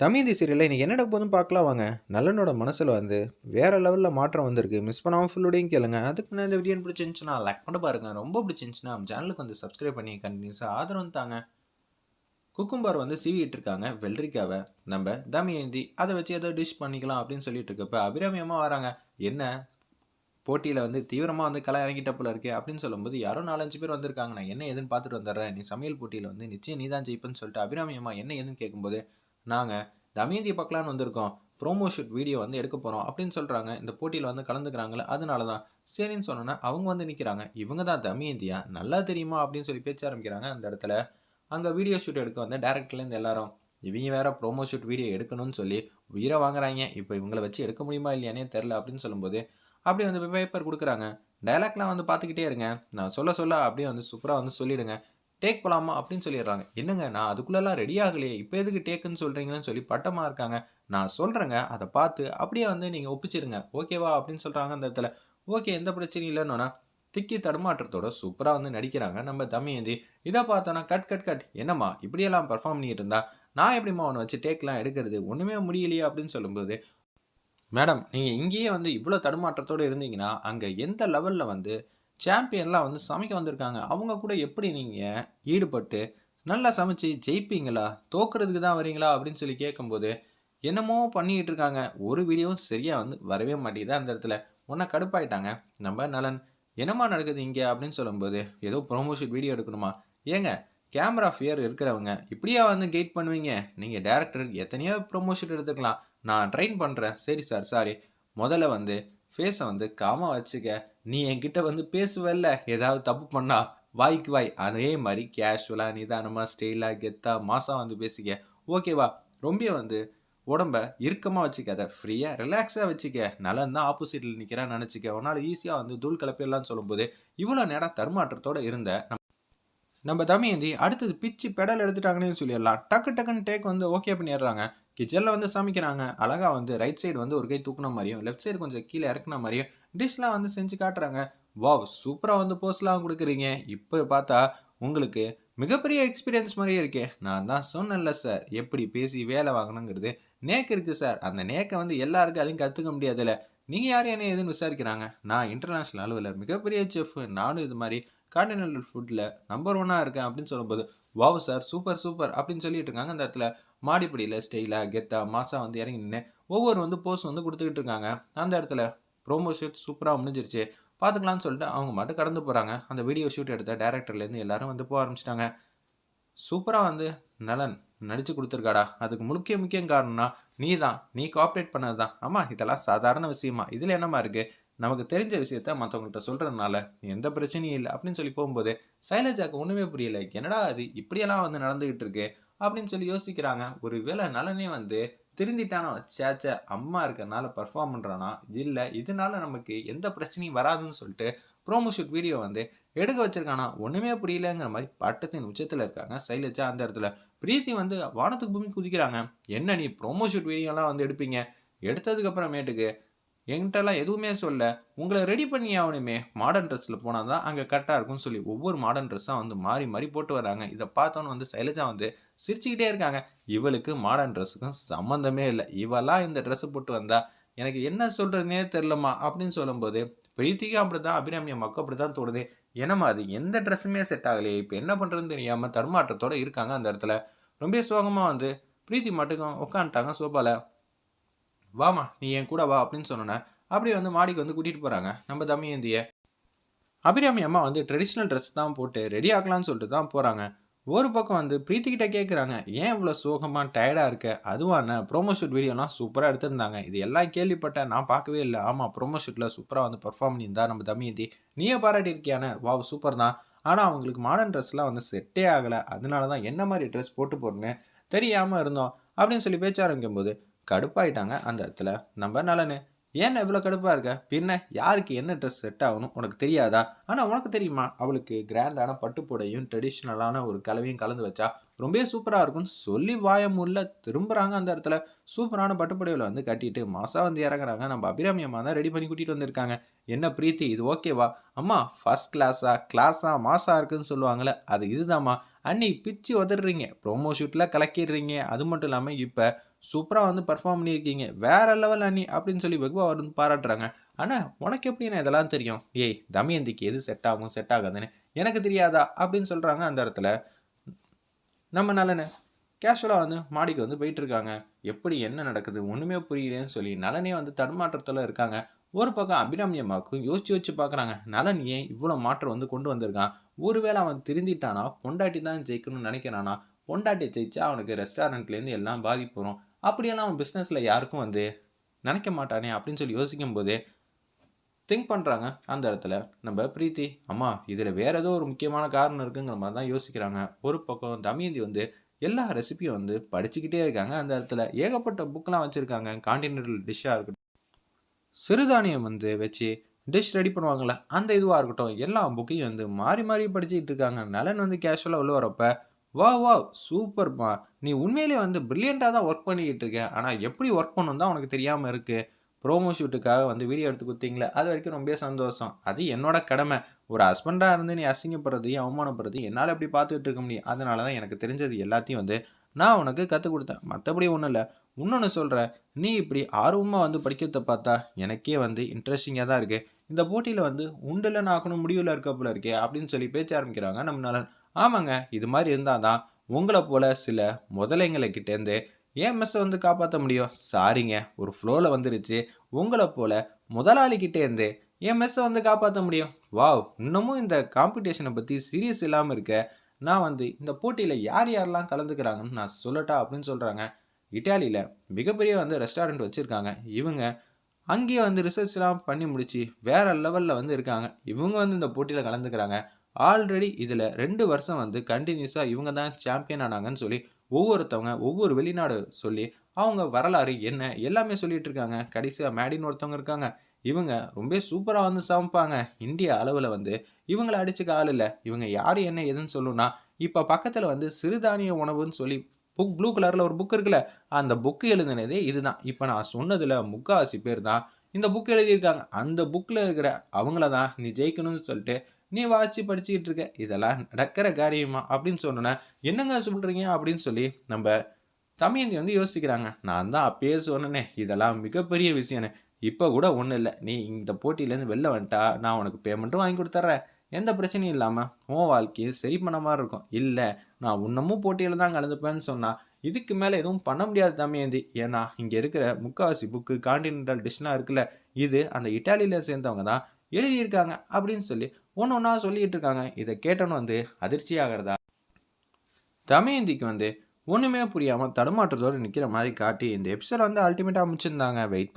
தமிந்தி சீரியலில் இன்றைக்கி என்ன போதும் பார்க்கலாம் வாங்க. நல்லனோட மனசில் வந்து வேறு லெவலில் மாற்றம் வந்திருக்கு. மிஸ் பண்ணாமல் ஃபுல்லோடையும் கேளுங்க. அதுக்கு நான் இந்த வீடியோ பிடிச்சிருந்துச்சுன்னா லைக் பண்ண பாருங்கள் ரொம்ப பிடிச்சிருந்துச்சுன்னா சேனலுக்கு வந்து சப்ஸ்கிரைப் பண்ணி கண்டினியூஸாக ஆதரவு தாங்க. குக்கும்பார் வந்து சீவிட்டு இருக்காங்க. வெள்ளரிக்காவை நம்ம தமயந்தி அதை வச்சு ஏதோ டிஷ் பண்ணிக்கலாம் அப்படின்னு சொல்லிட்டு இருக்கப்ப அபிராமியமாக வராங்க. என்ன? போட்டியில் வந்து தீவிரமாக வந்து கலை இறங்கிட்ட போல இருக்கே அப்படின்னு சொல்லும்போது யாரோ நாலஞ்சு பேர் வந்திருக்காங்க. நான் என்ன ஏதுன்னு பார்த்துட்டு வந்துடுறேன். நீ சமையல் போட்டியில் வந்து நிச்சயம் நீ தான் ஜெயிப்பேன்னு சொல்லிட்டு அபிராமியம்மா என்ன ஏதுன்னு கேட்கும்போது நாங்கள் தமயந்தி பார்க்கலான்னு வந்திருக்கோம். ப்ரோமோ ஷூட் வீடியோ வந்து எடுக்க போகிறோம் அப்படின்னு சொல்கிறாங்க இந்த போட்டியில் வந்து கலந்துக்கிறாங்களே அதனால தான் சரின்னு சொன்னோன்னா அவங்க வந்து நிற்கிறாங்க இவங்க தான் தமயந்தியா? நல்லா தெரியுமா? அப்படின்னு சொல்லி பேச்ச ஆரம்பிக்கிறாங்க அந்த இடத்துல. அங்கே வீடியோ ஷூட் எடுக்க வந்து டேரக்டர்லேருந்து எல்லாரும் இவங்க வேறு ப்ரோமோ ஷூட் வீடியோ எடுக்கணும்னு சொல்லி உயிரை வாங்குறாங்க. இப்போ இவங்களை வச்சு எடுக்க முடியுமா இல்லையானே தெரில அப்படின்னு சொல்லும்போது அப்படி வந்து பேப்பர் கொடுக்குறாங்க. டைலாக்லாம் வந்து பார்த்துக்கிட்டே இருங்க. நான் சொல்ல சொல்ல அப்படியே வந்து சூப்பராக வந்து சொல்லிவிடுங்க டேக் போகலாமா அப்படின்னு சொல்லிடுறாங்க. என்னங்க நான் அதுக்குள்ளெல்லாம் ரெடி ஆகலையே இப்போ எதுக்கு டேக்குன்னு சொல்கிறீங்கன்னு சொல்லி பட்டமாக இருக்காங்க. நான் சொல்கிறேங்க அதை பார்த்து அப்படியே வந்து நீங்கள் ஒப்பிச்சிருங்க. ஓகேவா அப்படின்னு சொல்கிறாங்க அந்த இடத்துல. ஓகே எந்த பிரச்சனையும் இல்லைன்னா திக்கி தடுமாற்றத்தோட சூப்பராக வந்து நடிக்கிறாங்க. நம்ம தம்மியந்தி இதை பார்த்தோன்னா கட் கட் கட் என்னம்மா இப்படியெல்லாம் பர்ஃபார்ம் பண்ணிட்டு இருந்தா? நான் எப்படிம்மா அவனை வச்சு டேக்லாம் எடுக்கிறது? ஒன்றுமே முடியலையே அப்படின்னு சொல்லும்போது மேடம் நீங்கள் இங்கேயே வந்து இவ்வளோ தடுமாற்றத்தோடு இருந்தீங்கன்னா அங்கே எந்த லெவலில் வந்து சாம்பியன்லாம் வந்து சமைக்க வந்திருக்காங்க. அவங்க கூட எப்படி நீங்கள் ஈடுபட்டு நல்லா சமைச்சு ஜெயிப்பீங்களா? தோக்குறதுக்கு தான் வரீங்களா அப்படின்னு சொல்லி கேட்கும்போது என்னமோ பண்ணிக்கிட்டு இருக்காங்க. ஒரு வீடியோவும் சரியாக வந்து வரவே மாட்டேங்குது அந்த இடத்துல? ஒன்றா கடுப்பாயிட்டாங்க. நம்ம நலன். என்னம்மா நடக்குது இங்கே? அப்படின்னு சொல்லும்போது ஏதோ ப்ரொமோஷன் வீடியோ எடுக்கணுமா? ஏங்க கேமரா ஃபியர் இருக்கிறவங்க இப்படியா வந்து கெயிட் பண்ணுவீங்க? நீங்கள் டேரக்டர் எத்தனையோ ப்ரொமோஷன் எடுத்துக்கலாம் நான் ட்ரெயின் பண்ணுறேன் சரி சார் சாரி முதல்ல வந்து ஃபேஸை வந்து காம வச்சுக்க. நீ என்கிட்ட வந்து பேசுவல்ல. ஏதாவது தப்பு பண்ணா வாய்க்கு வாய். அதே மாதிரி கேஷுவலாக நிதானமாக ஸ்டைலாக கெத்தாக மாதம் வந்து பேசிக்க. ஓகேவா ரொம்ப வந்து உடம்ப இறுக்கமாக வச்சுக்காத. ஃப்ரீயாக ரிலாக்ஸாக வச்சுக்க. நலன் தான் ஆப்போசிட்டில் நிற்கிறான்னு நினச்சிக்க. உன்னால் ஈஸியாக வந்து தூள் கலப்பிடலாம்னு சொல்லும்போது இவ்வளோ நேரம் தருமாற்றத்தோடு இருந்த நம்ம தமையந்தி அடுத்தது பிச்சு பெடல் எடுத்துட்டாங்கன்னு சொல்லிடலாம். டக்கு டக்குன்னு டேக் வந்து ஓகே பண்ணிடுறாங்க. கிச்சனில் வந்து சமைக்கிறாங்க. அழகாக வந்து ரைட் சைடு வந்து ஒரு கை தூக்குன மாதிரியும் லெஃப்ட் சைடு கொஞ்சம் கீழே இறக்குன மாதிரியும் டிஷ்லாம் வந்து செஞ்சு காட்டுறாங்க. வாவ் சூப்பராக வந்து போஸ்ட்லாம் கொடுக்குறீங்க. இப்போ பார்த்தா உங்களுக்கு மிகப்பெரிய எக்ஸ்பீரியன்ஸ் மாதிரியே இருக்கே. நான் தான் சொன்னேன்ல சார் எப்படி பேசி வேலை வாங்கணுங்கிறது நேக் இருக்குது சார் அந்த நேக்கை வந்து எல்லாருக்கும் அதையும் கற்றுக்க முடியாதுல்ல. நீங்கள் யார் என்ன எதுன்னு விசாரிக்கிறாங்க? நான் இன்டர்நேஷ்னல் அளவில் மிகப்பெரிய செஃப் நானும் இது மாதிரி கான்டினென்டல் ஃபுட்டில் நம்பர் ஒன்னாக இருக்கேன் அப்படின்னு சொல்லும்போது வாவ் சார் சூப்பர் சூப்பர் அப்படின்னு சொல்லிட்டு இருக்காங்க. அந்த இடத்துல மாடிப்படியில் ஸ்டைலாக கெத்தாக மாசாக வந்து இறங்கி நின்று ஒவ்வொரு வந்து போஸ் வந்து கொடுத்துக்கிட்டு இருக்காங்க. அந்த இடத்துல ப்ரோமோ ஷூட் சூப்பராக முடிஞ்சிருச்சு. பார்த்துக்கலான்னு சொல்லிட்டு அவங்க மட்டும் கடந்து போகிறாங்க அந்த வீடியோ ஷூட் எடுத்த டேரக்டர்லேருந்து எல்லாரும் வந்து போக ஆரம்பிச்சிட்டாங்க. சூப்பராக வந்து நலன் நடித்து கொடுத்துருக்காடா. அதுக்கு முக்கிய முக்கியம் காரணம்னா நீ தான் நீ கோஆப்ரேட் பண்ணது தான் ஆமாம் இதெல்லாம் சாதாரண விஷயமா. இதில் என்னமா இருக்குது நமக்கு தெரிஞ்ச விஷயத்த மற்றவங்கள்ட்ட சொல்கிறதுனால எந்த பிரச்சனையும் இல்லை. அப்படின்னு சொல்லி போகும்போது சைலஜாக்கு ஒன்றுமே புரியலை. என்னடா அது இப்படியெல்லாம் வந்து நடந்துக்கிட்டு இருக்கு. அப்படின்னு சொல்லி யோசிக்கிறாங்க. ஒரு வேளை நலனே வந்து திருந்திட்டானோ சேச்ச அம்மா இருக்கிறனால பர்ஃபார்ம் பண்ணுறானா இல்லை இதனால நமக்கு எந்த பிரச்சனையும் வராதுன்னு சொல்லிட்டு ப்ரோமோ ஷூட் வீடியோ வந்து எடுக்க வச்சிருக்கானா? ஒன்றுமே புரியலங்கிற மாதிரி பட்டத்தின் உச்சத்தில் இருக்காங்க. சைலஜா அந்த இடத்துல. பிரீத்தி வந்து வானத்துக்கு பூமி குதிக்கிறாங்க. என்ன நீ ப்ரோமோ ஷூட் வீடியோலாம் வந்து எடுப்பீங்க? எடுத்ததுக்கப்புறமேட்டுக்கு என்கிட்டலாம் எதுவுமே சொல்ல. உங்களை ரெடி பண்ணி ஆகணுமே மாடர்ன் ட்ரெஸ்ஸில் போனால் தான் அங்கே கரெக்டாக இருக்கும்னு சொல்லி ஒவ்வொரு மாடர்ன் ட்ரெஸ்ஸாக வந்து மாறி மாறி போட்டு வராங்க. இதை பார்த்தோன்னு வந்து சைலஜா வந்து சிரிச்சுக்கிட்டே இருக்காங்க. இவளுக்கு மாடர்ன் ட்ரெஸ்ஸுக்கும் சம்மந்தமே இல்லை. இவெல்லாம் இந்த ட்ரெஸ்ஸு போட்டு வந்தால் எனக்கு என்ன சொல்கிறதுனே தெரிலம்மா அப்படின்னு சொல்லும்போது பிரீத்திக்கும் அப்படி தான் அபிராமி அம்மாவுக்கும் அப்படி தான் தோணுது என்னம்மா அது எந்த ட்ரெஸ்ஸுமே செட் ஆகலையே. இப்போ என்ன பண்ணுறதுன்னு தெரியாமல் தர்மாற்றத்தோடு இருக்காங்க அந்த இடத்துல. ரொம்ப சோகமாக வந்து பிரீத்தி மட்டுக்கும் உட்காந்துட்டாங்க சோபாவில் வாமா நீ என் கூட வா அப்படின்னு சொன்னோன்னே அப்படியே வந்து மாடிக்கு வந்து கூட்டிகிட்டு போகிறாங்க நம்ம தமயந்தியை அபிராமி அம்மா வந்து ட்ரெடிஷ்னல் ட்ரெஸ் தான் போட்டு ரெடி ஆகலான்னு சொல்லிட்டு தான் போகிறாங்க ஒரு பக்கம் வந்து பிரீத்திக்கிட்ட கேட்குறாங்க ஏன் இவ்வளோ சோகமாக டயர்டாக இருக்க? அதுவான ப்ரோமோ ஷூட் வீடியோலாம் சூப்பராக எடுத்திருந்தாங்க. இது எல்லாம் கேள்விப்பட்டேன் நான் பார்க்கவே இல்லை. ஆமாம் ப்ரோமோ ஷூட்டில் சூப்பராக வந்து பர்ஃபார்ம் பண்ணியிருந்தா நம்ம தமயந்தி நீயே பாராட்டியிருக்கியானே வா சூப்பர் தான். ஆனால் அவங்களுக்கு மாடர்ன் ட்ரெஸ்லாம் வந்து செட்டே ஆகலை. அதனால தான் என்ன மாதிரி ட்ரெஸ் போட்டு போடுறேன்னு தெரியாமல் இருந்தோம். அப்படின்னு சொல்லி பேச்ச ஆரம்பிக்கும்போது கடுப்பாயிட்டாங்க அந்த இடத்துல. நம்ம நலனு? ஏன் இவ்வளோ கடுப்பாக இருக்க? பின்ன யாருக்கு என்ன ட்ரெஸ் செட் ஆகணும்? உனக்கு தெரியாதா? ஆனால் உனக்கு தெரியுமா? அவளுக்கு கிராண்டான பட்டுப்புடையும் ட்ரெடிஷ்னலான ஒரு கலவையும் கலந்து வச்சா ரொம்ப சூப்பராக இருக்கும்னு சொல்லி வாயமுள்ள திரும்புகிறாங்க அந்த இடத்துல. சூப்பரான பட்டுப்புடையில் வந்து கட்டிட்டு மாதம் வந்து இறங்குறாங்க. நம்ம அபிராமி அம்மா தான் ரெடி பண்ணி கூட்டிகிட்டு வந்திருக்காங்க. என்ன பிரீத்தி இது ஓகேவா அம்மா ஃபஸ்ட் கிளாஸா கிளாஸா மாசா இருக்குன்னு சொல்லுவாங்களே அது இதுதாம்மா. அன்னி பிச்சு உதறீங்க ப்ரோமோ ஷூட்டில் கலக்கிடுறீங்க. அது மட்டும் இல்லாமல் இப்போ சூப்பராக வந்து பர்ஃபார்ம் பண்ணியிருக்கீங்க. வேற லெவல் அண்ணி அப்படின்னு சொல்லி வெகுவா வந்து பாராட்டுறாங்க. ஆனால் உனக்கு எப்படின்னா இதெல்லாம் தெரியும்? ஏய் தமயந்திக்கு எது செட் ஆகும் செட் ஆகாதுன்னு எனக்கு தெரியாதா? அப்படின்னு சொல்கிறாங்க அந்த இடத்துல. நம்ம நலனை கேஷுவலாக வந்து மாடிக்கு வந்து போயிட்டு இருக்காங்க. எப்படி என்ன நடக்குது ஒன்றுமே புரியலன்னு சொல்லி நலனே வந்து தடுமாற்றத்தில் இருக்காங்க. ஒரு பக்கம் அபிராமி அம்மாவுக்கும் யோசிச்சு யோசிச்சு பார்க்குறாங்க நலன் ஏன் இவ்வளோ மாற்றம் வந்து கொண்டு வந்திருக்கான்? ஒருவேளை அவன் திருந்திட்டானா? பொண்டாட்டி தான் ஜெயிக்கணும்னு நினைக்கிறானா? பொண்டாட்டி ஜெயிச்சா அவனுக்கு ரெஸ்டாரண்ட்லேருந்து எல்லாம் பாதிப்பு வரும். அப்படியெல்லாம் அவன் பிஸ்னஸில் யாருக்கும் வந்து நினைக்க மாட்டானே அப்படின்னு சொல்லி யோசிக்கும்போது திங்க் பண்ணுறாங்க அந்த இடத்துல. நம்ம பிரீத்தி அம்மா இதில் வேறு ஏதோ ஒரு முக்கியமான காரணம் இருக்குங்கிற மாதிரி தான் யோசிக்கிறாங்க. ஒரு பக்கம் தமியந்தி வந்து எல்லா ரெசிபியும் வந்து படிச்சுக்கிட்டே இருக்காங்க அந்த இடத்துல. ஏகப்பட்ட புக்கெலாம் வச்சுருக்காங்க. கான்டினென்டல் டிஷ்ஷாக இருக்கட்டும். சிறுதானியம் வந்து வச்சு டிஷ் ரெடி பண்ணுவாங்கள்ல அந்த இதுவாக இருக்கட்டும். எல்லா புக்கையும் வந்து மாறி மாறி படிச்சுக்கிட்டு இருக்காங்க. நலன் வந்து கேஷுவலாக உள்ள வரப்போ வா வா சூப்பர்ப்பா நீ உண்மையிலேயே வந்து ப்ரில்லியண்ட்டாக தான் ஒர்க் பண்ணிக்கிட்டு இருக்க. ஆனால் எப்படி ஒர்க் பண்ணணும் தான் உனக்கு தெரியாமல் இருக்குது ப்ரோமோ ஷூட்டுக்காக வந்து வீடியோ எடுத்து கொடுத்தீங்களே அது வரைக்கும் ரொம்ப சந்தோஷம். அது என்னோட கடமை. ஒரு ஹஸ்பண்டாக இருந்து நீ அசிங்கப்படுறதையும் அவமானப்படுறதையும் என்னால் எப்படி பார்த்துக்கிட்டு இருக்க முடியும்? அதனால தான் எனக்கு தெரிஞ்சது எல்லாத்தையும் வந்து நான் உனக்கு கற்றுக் கொடுத்தேன். மற்றபடி ஒன்றும் இல்லை. இன்னொன்று சொல்கிறேன் நீ இப்படி ஆர்வமாக வந்து படிக்கிறத பார்த்தா எனக்கே வந்து இன்ட்ரெஸ்டிங்காக தான் இருக்குது இந்த போட்டியில் வந்து உண்டில் நாக்கணும் முடிவில் இருக்க போல இருக்கே அப்படின்னு சொல்லி பேச்ச ஆரம்பிக்கிறாங்க நம்ம நலன். ஆமாங்க இது மாதிரி இருந்தால் தான் உங்களை போல் சில முதலைங்களை கிட்டேருந்து ஏன் மெஸ்ஸை வந்து காப்பாற்ற முடியும்? சாரிங்க ஒரு ஃப்ளோவில் வந்துருச்சு. உங்களை போல் முதலாளிகிட்டேருந்து என் மெஸ்ஸை வந்து காப்பாற்ற முடியும்? வாவ் இன்னமும் இந்த காம்படிஷனை பற்றி சீரியஸ் இல்லாமல் இருக்க நான் வந்து இந்த போட்டியில் யார் யாரெல்லாம் கலந்துக்கிறாங்கன்னு நான் சொல்லட்டா அப்படின்னு சொல்கிறாங்க இட்டாலியில் மிகப்பெரிய வந்து ரெஸ்டாரண்ட் வச்சுருக்காங்க. இவங்க அங்கேயே வந்து ரிசர்ச்லாம் பண்ணி முடிச்சு வேறு லெவலில் வந்து இருக்காங்க. இவங்க வந்து இந்த போட்டியில் கலந்துக்கிறாங்க. ஆல்ரெடி இதில் ரெண்டு வருஷம் வந்து கண்டினியூஸாக இவங்க தான் சாம்பியன் ஆனாங்கன்னு சொல்லி ஒவ்வொருத்தவங்க ஒவ்வொரு வெளிநாடு சொல்லி அவங்க வரலாறு என்ன எல்லாமே சொல்லிட்டு இருக்காங்க. கடைசியாக மேடின்னு ஒருத்தவங்க இருக்காங்க. இவங்க ரொம்ப சூப்பராக வந்து சமைப்பாங்க. இந்திய அளவில் வந்து இவங்களை அடிச்சுக்க ஆள் இல்லை. இவங்க யார் என்ன எதுன்னு சொல்லணும்னா இப்போ பக்கத்தில் வந்து சிறுதானிய உணவுன்னு சொல்லி புக் ப்ளூ கலரில் ஒரு புக் இருக்குல்ல அந்த புக்கு எழுதினதே இதுதான். இப்போ நான் சொன்னதில் முக்காவாசி பேர் தான் இந்த புக் எழுதியிருக்காங்க. அந்த புக்கில் இருக்கிற அவங்கள தான் நீ ஜெயிக்கணும்னு சொல்லிட்டு நீ வாட்சி படிச்சுக்கிட்டு இருக்க. இதெல்லாம் நடக்கிற காரியமா? அப்படின்னு சொன்னோன்னே என்னங்க சொல்கிறீங்க அப்படின்னு சொல்லி நம்ம தமிழந்தி வந்து யோசிக்கிறாங்க. நான் தான் அப்பயே சொன்னேனே இதெல்லாம் மிகப்பெரிய விஷயம்னு. இப்போ கூட ஒன்றும் இல்லை. நீ இந்த போட்டியிலேருந்து வெளில வந்துட்டா நான் உனக்கு பேமெண்ட்டும் வாங்கி கொடுத்துட்றேன் எந்த பிரச்சனையும் இல்லாமல் உன் வாழ்க்கையும் சரி பண்ண மாதிரி இருக்கும். இல்லை நான் இன்னமும் போட்டியில் தான் கலந்துப்பேன்னு சொன்னால் இதுக்கு மேலே எதுவும் பண்ண முடியாது தமையந்தி ஏன்னா இங்கே இருக்கிற முக்காவாசி புக்கு காண்டினென்டல் டிஷ்லாம் இருக்குல்ல இது அந்த இட்டாலியில் சேர்ந்தவங்க தான் எழுதியிருக்காங்க அப்படின்னு சொல்லி ஒன்று ஒன்றா சொல்லிகிட்டு இருக்காங்க. இதை கேட்டோன்னு வந்து அதிர்ச்சி ஆகிறதா தமயந்திக்கு வந்து ஒன்றுமே புரியாமல் தடுமாற்றத்தோடு நிற்கிற மாதிரி காட்டி இந்த எபிசோட் வந்து அல்டிமேட்டாக முடிச்சிருந்தாங்க. வெயிட் பண்ணி.